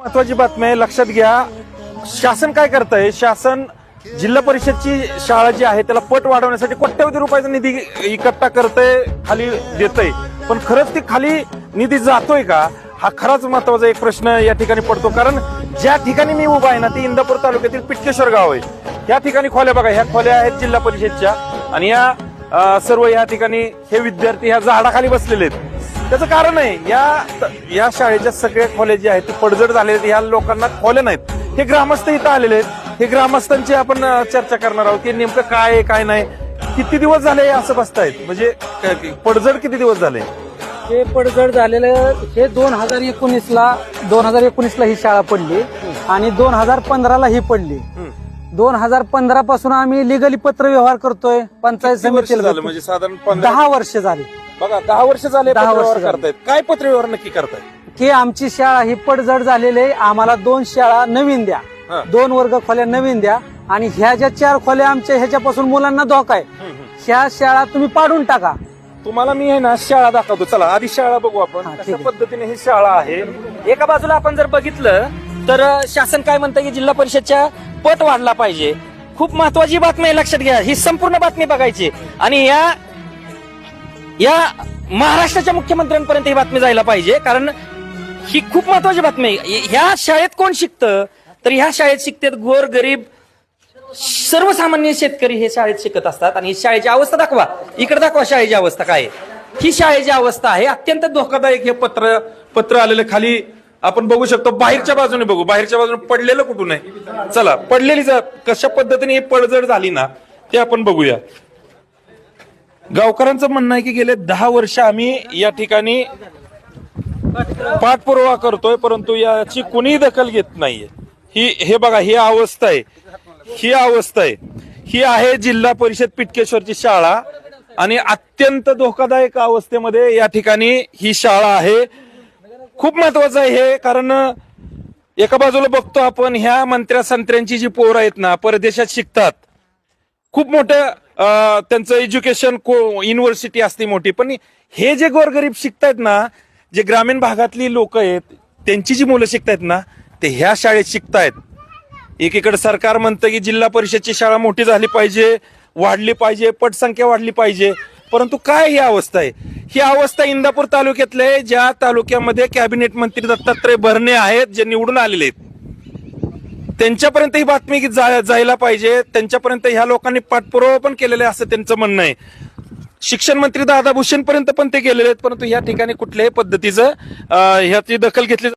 महत्वाची बातमी आहे लक्षात घ्या. शासन काय करतंय? शासन जिल्हा परिषदची शाळा जी आहे त्याला पट वाढवण्यासाठी कोट्यवधी रुपयाचा निधी इकट्ठा करतंय खाली देतंय. पण खरंच ती खाली निधी जातोय का? हा खराच महत्त्वाचा एक प्रश्न या ठिकाणी पडतो. कारण ज्या ठिकाणी मी उभा आहे ना ती इंदापूर तालुक्यातील पिटकेश्वर गाव आहे. या ठिकाणी खोल्या बघा ह्या खोल्या आहेत जिल्हा परिषदच्या. आणि या सर्व या ठिकाणी हे विद्यार्थी ह्या झाडाखाली बसलेले आहेत. त्याचं कारण आहे या या शाळेच्या सगळ्या खोल्या ज्या आहेत ते पडझड झालेले आहेत. ह्या लोकांना खोल्या नाहीत. हे ग्रामस्थ इथं आलेले आहेत. हे ग्रामस्थांची आपण चर्चा करणार आहोत की नेमकं काय आहे काय नाही. किती दिवस झाले असं बसतायत? म्हणजे पडझड किती दिवस झाले? हे पडझड झालेलं हे दोन हजार एकोणीस ला दोन हजार एकोणीस ला ही शाळा पडली आणि दोन हजार पंधराला ही पडली. दोन हजार पंधरा पासून आम्ही लिगली पत्र व्यवहार करतोय. पंचायत किती वर्ष झालं? समितीला म्हणजे साधारण पंधरा दहा वर्ष झाली. बघा दहा वर्ष झाले दहा वर्ष झाले. करतायत. काय पत्रव्यवहार नक्की करतायत? की आमची शाळा ही पडझड झालेली आहे. आम्हाला दोन शाळा नवीन द्या. हा. दोन वर्ग खोल्या नवीन द्या. आणि ह्या ज्या चार खोल्या आमच्या ह्याच्यापासून मुलांना धोका आहे. ह्या शाळा तुम्ही पाडून टाका. तुम्हाला मी आहे ना शाळा दाखवतो. चला आधी शाळा बघू आपण. हा, ठीक कशा आहे. पद्धतीने ही शाळा आहे? एका बाजूला आपण जर बघितलं तर अ, शासन काय म्हणतं की जिल्हा परिषदच्या पट वाढला पाहिजे. खूप महत्वाची बातमी आहे लक्षात घ्या. ही संपूर्ण बातमी बघायची. आणि या या महाराष्ट्राच्या मुख्यमंत्र्यांपर्यंत ही बातमी जायला पाहिजे. कारण ही खूप महत्वाची बातमी आहे. ह्या शाळेत कोण शिकतं? तर ह्या शाळेत शिकतात गोर गरीब सर्वसामान्य शेतकरी हे शाळेत शिकत असतात. आणि शाळेची अवस्था दाखवा. इकडे दाखवा शाळेची अवस्था काय आहे. ही शाळेची अवस्था आहे. अत्यंत धोकादायक हे पत्र पत्र आलेलं खाली आपण बघू शकतो बाहेरच्या बाजूने बघू. बाहेरच्या बाजूने पडलेलं कुठून आहे? चला पडलेली कशा पद्धतीने ही पडझड झाली ना ते आपण बघूया. गावकऱ्यांचं म्हणणं आहे की गेले दहा वर्ष आम्ही या ठिकाणी पाठपुरावा करतोय परंतु याची कुणीही दखल घेत नाहीये. ही हे बघा ही अवस्था आहे. ही अवस्था आहे. ही आहे जिल्हा परिषद पिटकेश्वरची शाळा आणि अत्यंत धोकादायक अवस्थेमध्ये या ठिकाणी ही शाळा आहे. खूप महत्वाचं आहे हे कारण एका बाजूला बघतो आपण ह्या मंत्र्या संत्र्यांची जी पोरं आहेत ना परदेशात शिकतात. खूप मोठं त्यांचं एज्युकेशन को युनिव्हर्सिटी असते मोठी पण हे जे गोरगरीब शिकतायत ना जे ग्रामीण भागातली लोक आहेत त्यांची जी मुलं शिकतायत ना ते ह्या शाळेत शिकतायत. एकीकडे सरकार म्हणतं की जिल्हा परिषदची शाळा मोठी झाली पाहिजे वाढली पाहिजे पटसंख्या वाढली पाहिजे परंतु काय ही अवस्था आहे? ही अवस्था इंदापूर तालुक्यातले ज्या तालुक्यामध्ये कॅबिनेट मंत्री दत्तात्रय भरणे आहेत जे निवडून आलेले आहेत. त्यांच्यापर्यंत ही बातमी जा- जायला पाहिजे. त्यांच्यापर्यंत ह्या लोकांनी पाठपुरावा पण केलेला आहे असं त्यांचं म्हणणं आहे. शिक्षण मंत्री दादा भूषण पर्यंत पण ते गेलेले आहेत परंतु या ठिकाणी कुठल्याही पद्धतीचं ह्याची दखल घेतली